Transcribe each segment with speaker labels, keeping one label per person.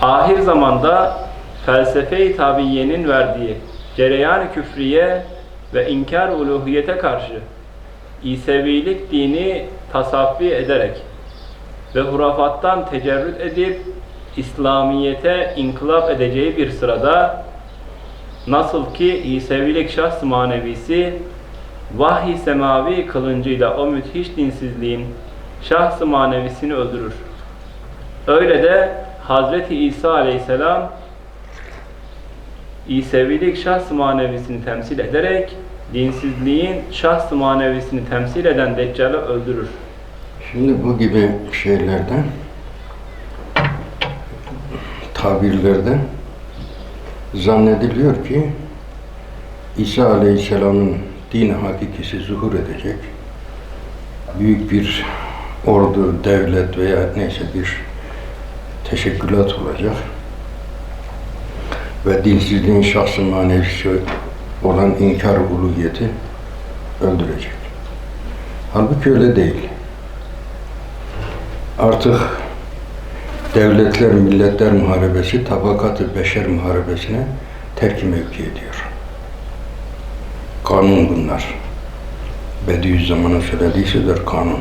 Speaker 1: ahir zamanda felsefe-i tabiiyenin verdiği cereyan küfriye ve inkar uluhiyete karşı İsevilik dini tasaffi ederek ve hurafattan tecerrüt edip İslamiyete inkılap edeceği bir sırada nasıl ki İsevilik şahs manevisi vahiy semavi kılıncıyla o müthiş dinsizliğin şahs manevisini öldürür. Öyle de Hazreti İsa aleyhisselam İsevilik şahs manevisini temsil ederek dinsizliğin şahs manevisini temsil eden Deccal'ı öldürür.
Speaker 2: Şimdi bu gibi şeylerden, tabirlerde zannediliyor ki İsa Aleyhisselam'ın din hakikisi zuhur edecek. Büyük bir ordu, devlet veya neyse bir teşekkülat olacak. Ve dinsizliğin şahsı manevisi olan inkar uluhiyeti öldürecek. Halbuki öyle değil. Artık devletler, milletler muharebesi tabakatı beşer muharebesine terki mevki ediyor. Kanun bunlar. Bediüzzaman'ın söylediği sözler kanun.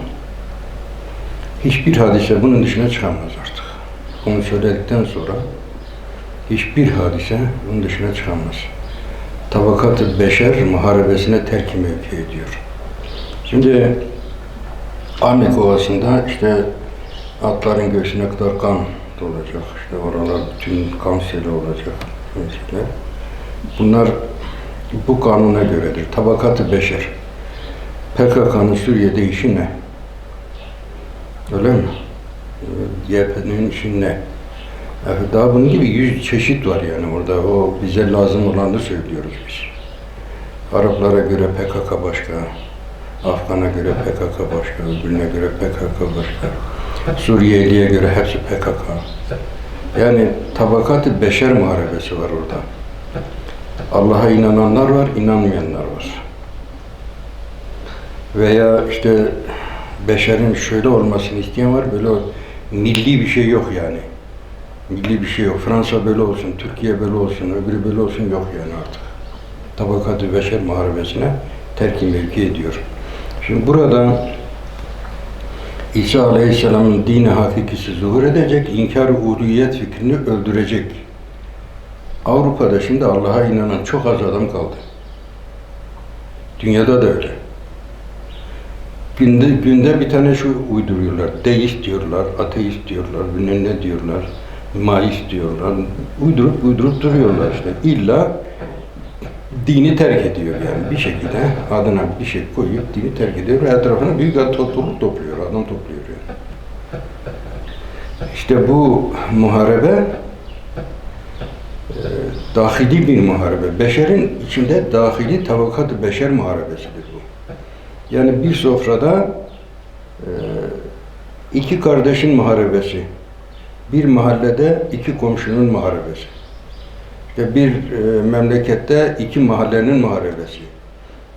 Speaker 2: Hiçbir hadise bunun dışına çıkamaz artık. Bunu söyledikten sonra hiçbir hadise bunun dışına çıkamaz. Tabakatı beşer muharebesine terki mevki ediyor. Şimdi Ahmet Ovası'nda işte atların göğsüne kadar kan dolacak. İşte oralar bütün kan seli olacak mesela. Bunlar bu kanuna göredir. Tabakatı beşer. PKK'nın Suriye'de işi ne? Öyle mi? Ne? Evet, Daha bunun gibi yüz çeşit var yani orada. O bize lazım olanı söylüyoruz biz. Araplara göre PKK başka, Afgan'a göre PKK başka, öbürüne göre PKK başka. Suriyeli'ye göre hepsi PKK. Yani tabakatı beşer muharebesi var orada. Allah'a inananlar var, inanmayanlar var. Veya işte beşerin şöyle olmasını isteyen var, böyle milli bir şey yok yani. Milli bir şey yok. Fransa böyle olsun, Türkiye böyle olsun, öbürü böyle olsun yok yani artık. Tabakatı beşer muharebesine terki mevki ediyor. Şimdi burada İsa Aleyhisselam'ın dini hakikisi zuhur edecek, inkar uluyet fikrini öldürecek. Avrupa'da şimdi Allah'a inanan çok az adam kaldı. Dünyada da öyle. Günde, günde bir tane şu uyduruyorlar. Deist diyorlar, ateist diyorlar, bilmem ne diyorlar, maist diyorlar. Uydurup uydurup duruyorlar işte. İlla dini terk ediyor yani bir şekilde adına bir şey koyup dini terk ediyor ve etrafına büyük bir topluluk topluyor, adam topluyor yani. İşte bu muharebe e, dahili bir muharebe. Beşerin içinde dahili tabakat beşer muharebesidir. Yani bir sofrada e, iki kardeşin muharebesi, bir mahallede iki komşunun muharebesi. İşte bir e, memlekette iki mahallenin muharebesi.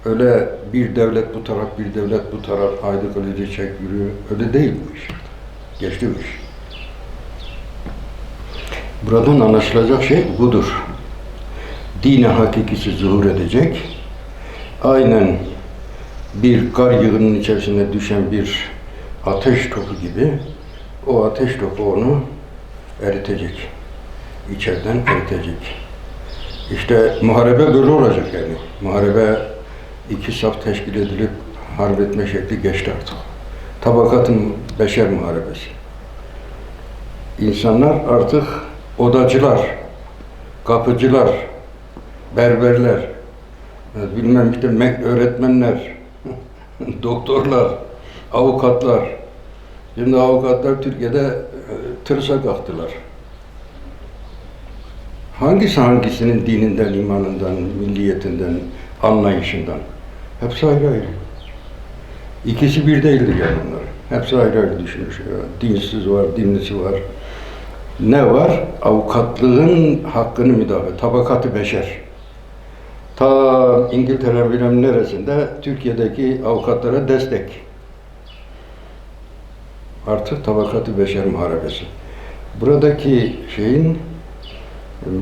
Speaker 2: Öyle bir devlet bu taraf, bir devlet bu taraf, haydi kılıcı çek yürü. Öyle değil bu iş. Geçti bu iş. Buradan anlaşılacak şey budur. Dine hakikisi zuhur edecek. Aynen bir kar yığının içerisine düşen bir ateş topu gibi o ateş topu onu eritecek. İçeriden eritecek. İşte muharebe böyle olacak yani. Muharebe iki saf teşkil edilip harp etme şekli geçti artık. Tabakatın beşer muharebesi. İnsanlar artık odacılar, kapıcılar, berberler, bilmem işte öğretmenler, doktorlar, avukatlar. Şimdi avukatlar Türkiye'de e, tırsa kalktılar. Hangisi hangisinin dininden, imanından, milliyetinden, anlayışından? Hepsi ayrı ayrı. İkisi bir değildir yani bunlar. Hepsi ayrı ayrı düşünür. Dinsiz var, dinlisi var. Ne var? Avukatlığın hakkını müdafaa, tabakatı beşer. İngiltere bilmem neresinde Türkiye'deki avukatlara destek. Artık tabakatı beşer muharebesi. Buradaki şeyin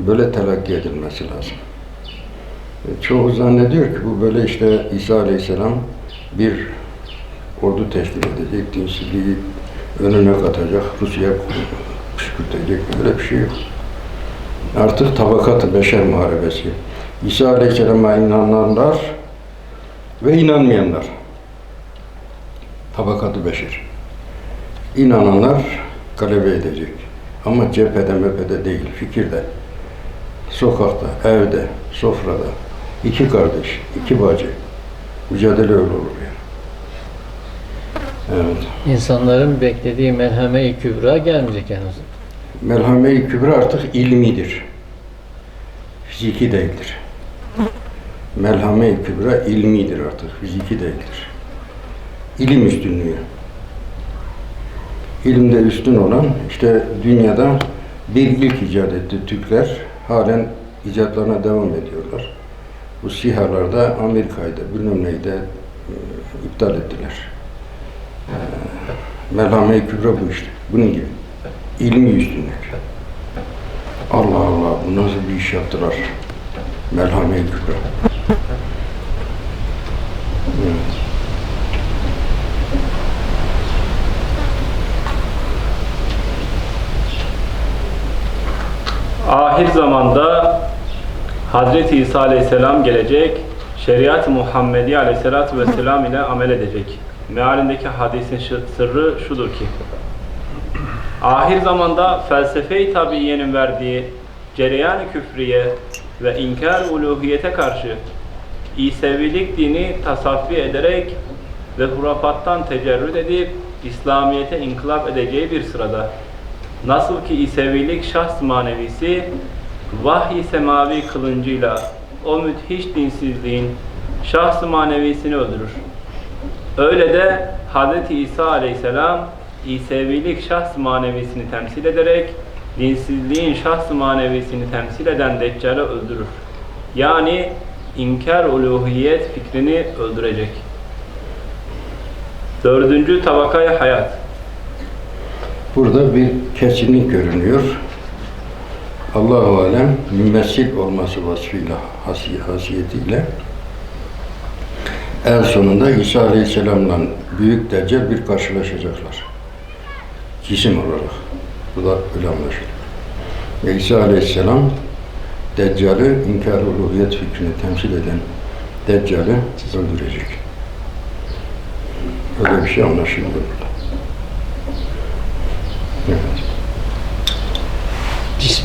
Speaker 2: böyle telakki edilmesi lazım. E, Çoğu zannediyor ki bu böyle işte İsa Aleyhisselam bir ordu teşkil edecek, dinsizliği önüne katacak, Rusya kışkırtacak böyle bir şey yok. Artık tabakat beşer muharebesi. İsa Aleyhisselam'a inananlar ve inanmayanlar. Tabakatı beşer. İnananlar galebe edecek. Ama cephede mephede değil, fikirde. Sokakta, evde, sofrada. iki kardeş, iki bacı. Mücadele öyle olur yani. Evet.
Speaker 3: İnsanların beklediği merhame-i kübra gelmeyecek henüz.
Speaker 2: Merhame-i kübra artık ilmidir. Fiziki değildir. Merhame-i kübra ilmidir artık, fiziki değildir. İlim üstünlüğü. İlimde üstün olan, işte dünyada bir ilk icat etti Türkler. Halen icatlarına devam ediyorlar. Bu sihalarda Amerika'ydı, bilmem neydi, e, iptal ettiler. E, Merhame-i kübra bu işte, bunun gibi. İlmi üstünlük. Allah Allah, bu nasıl bir iş yaptılar? Merhame-i kübra. Evet.
Speaker 1: Ahir zamanda Hazreti İsa Aleyhisselam gelecek, şeriat-ı Muhammedi Aleyhisselatü Vesselam ile amel edecek. Mealindeki hadisin sırrı şudur ki, ahir zamanda felsefe-i tabiiyenin verdiği cereyan-ı küfriye ve inkar uluhiyete karşı İsevilik dini tasaffi ederek ve hurafattan tecerrüt edip İslamiyet'e inkılap edeceği bir sırada Nasıl ki İsevilik şahs manevisi vahiy semavi kılıncıyla o müthiş dinsizliğin şahs manevisini öldürür. Öyle de Hz. İsa aleyhisselam İsevilik şahs manevisini temsil ederek dinsizliğin şahs manevisini temsil eden Deccal'i öldürür. Yani inkar uluhiyet fikrini öldürecek. Dördüncü tabakaya hayat.
Speaker 2: Burada bir kesinlik görünüyor. Allahu alem mümessil olması vasfıyla, hasi- hasiyetiyle en sonunda İsa Aleyhisselam'la büyük deccal bir karşılaşacaklar. Cisim olarak. Bu da öyle anlaşılıyor. İsa Aleyhisselam Deccal'i inkar uluhiyet fikrini temsil eden Deccal'i öldürecek. Öyle bir şey anlaşılıyor burada. Evet.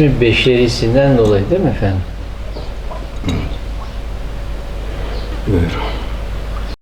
Speaker 3: Cismi beşerisinden dolayı değil mi efendim?